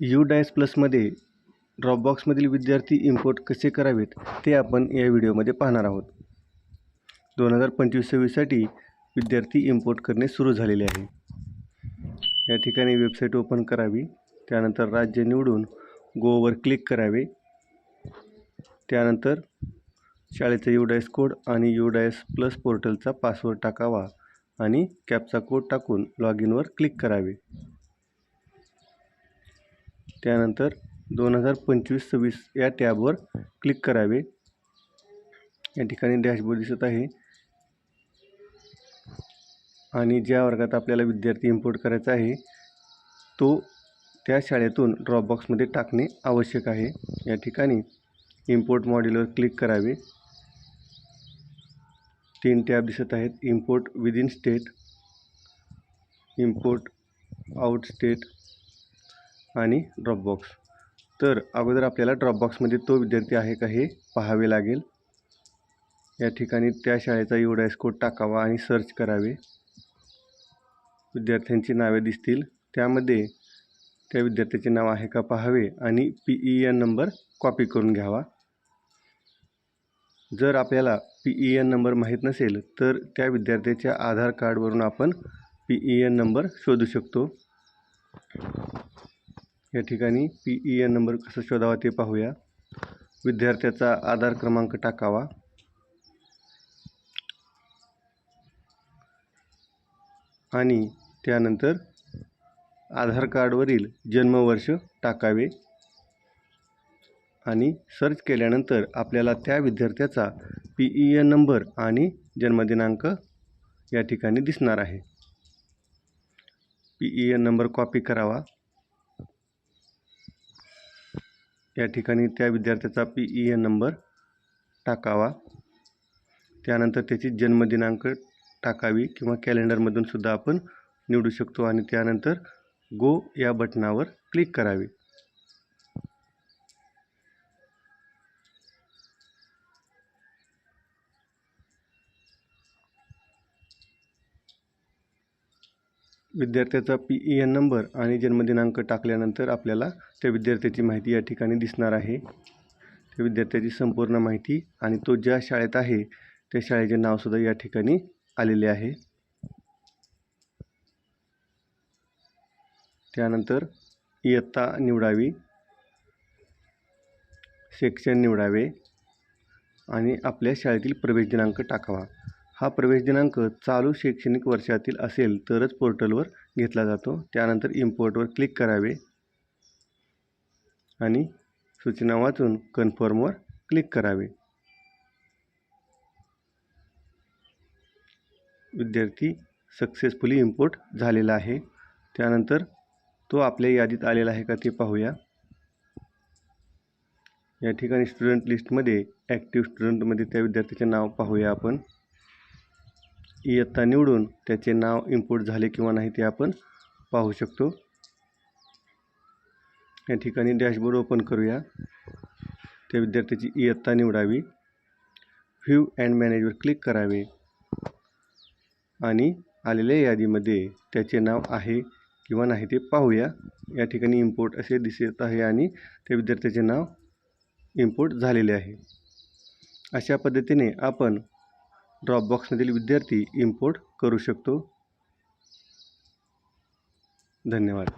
U DISE प्लसमध्ये ड्रॉपबॉक्समधील विद्यार्थी import कसे करावेत ते आपण या व्हिडिओमध्ये पाहणार आहोत. दोन हजार पंचवीस सव्वीससाठी विद्यार्थी इम्पोर्ट करणे सुरू झालेले आहे. या ठिकाणी वेबसाईट ओपन करावी त्यानंतर राज्य निवडून गोवर क्लिक करावे त्यानंतर शाळेचा यू डायस कोड आणि यू डायस प्लस पोर्टलचा पासवर्ड टाकावा आणि कॅपचा कोड टाकून लॉग इनवर क्लिक करावे. त्यानंतर दोन हजार पंचवीस सव्वीस या टॅबवर क्लिक करावे. या ठिकाणी डॅशबोर्ड दिसत आहे. आणि ज्या वर्गात आपल्याला विद्यार्थी इम्पोर्ट करायचा आहे तो त्या शाळेतून ड्रॉपबॉक्समध्ये टाकणे आवश्यक आहे. या ठिकाणी इम्पोर्ट मॉड्यूलवर क्लिक करावे. तीन टॅब दिसत आहेत. Import within state import out state आणि ड्रॉपबॉक्स तर अगोदर आपल्याला ड्रॉपबॉक्समध्ये तो विद्यार्थी आहे का हे पाहावे लागेल. या ठिकाणी त्या शाळेचा एवढा कोड टाकावा आणि सर्च करावे. विद्यार्थ्यांची नावे दिसतील. त्यामध्ये त्या विद्यार्थ्याचे नाव आहे का पाहावे आणि P E N number copy करून घ्यावा. जर आपल्याला पी ई एन नंबर माहीत नसेल तर त्या विद्यार्थ्याच्या आधार कार्डवरून आपण पी ई एन नंबर शोधू शकतो. या ठिकाणी पी ई एन नंबर कसा शोधावा ते पाहूया. विद्यार्थ्याचा आधार क्रमांक टाकावा. आणि त्यानंतर आधार कार्डवरील जन्मवर्ष टाकावे. आणि सर्च केल्यानंतर आपल्याला त्या विद्यार्थ्याचा पी ई एन नंबर आणि जन्मदिनांक या ठिकाणी दिसणार आहे. P E N number copy करावा. या ठिकाणी त्या विद्यार्थ्याचा पी ई एन नंबर टाकावा. त्यानंतर त्याची जन्मदिनांक टाकावी किंवा कॅलेंडरमधून सुद्धा आपण निवडू शकतो आणि त्यानंतर गो या बटनावर क्लिक करावे. विद्यार्थ्याचा पी ई एन नंबर आणि जन्मदिनांक टाकल्यानंतर आपल्याला त्या विद्यार्थ्याची माहिती या ठिकाणी दिसणार आहे. त्या विद्यार्थ्याची संपूर्ण माहिती आणि तो ज्या शाळेत आहे त्या शाळेचे नावसुद्धा या ठिकाणी आलेले आहे. त्यानंतर इयत्ता निवडावी सेक्शन निवडावे आणि आपल्या शाळेतील प्रवेश दिनांक टाकावा. हा प्रवेश दिनांक चालू शैक्षणिक वर्षातील असेल तरच पोर्टलवर घेतला जातो. त्यानंतर इम्पोर्टवर क्लिक करावे. आणि सूचना वाचून कन्फर्मवर क्लिक करावे. विद्यार्थी सक्सेसफुली इम्पोर्ट झालेला आहे. त्यानंतर तो आपल्या यादीत आलेला आहे का ते पाहूया. या ठिकाणी स्टुडंट लिस्टमध्ये ॲक्टिव्ह स्टुडंटमध्ये त्या विद्यार्थ्याचे नाव पाहूया आपण. इयत्ता निवडून त्याचे नाव इम्पोर्ट झाले किंवा नाही ते आपण पाहू शकतो. या ठिकाणी डॅशबोर्ड ओपन करूया. त्या विद्यार्थ्याची इयत्ता निवडावी. व्ह्यू अँड मॅनेजवर क्लिक करावे. आणि आलेल्या यादीमध्ये त्याचे नाव आहे किंवा नाही ते पाहूया. या ठिकाणी इम्पोर्ट असे दिसत आहे आणि त्या विद्यार्थ्याचे नाव इम्पोर्ट झालेले आहे. अशा पद्धतीने आपण ड्रॉपबॉक्समधील विद्यार्थी इम्पोर्ट करू शकतो. धन्यवाद.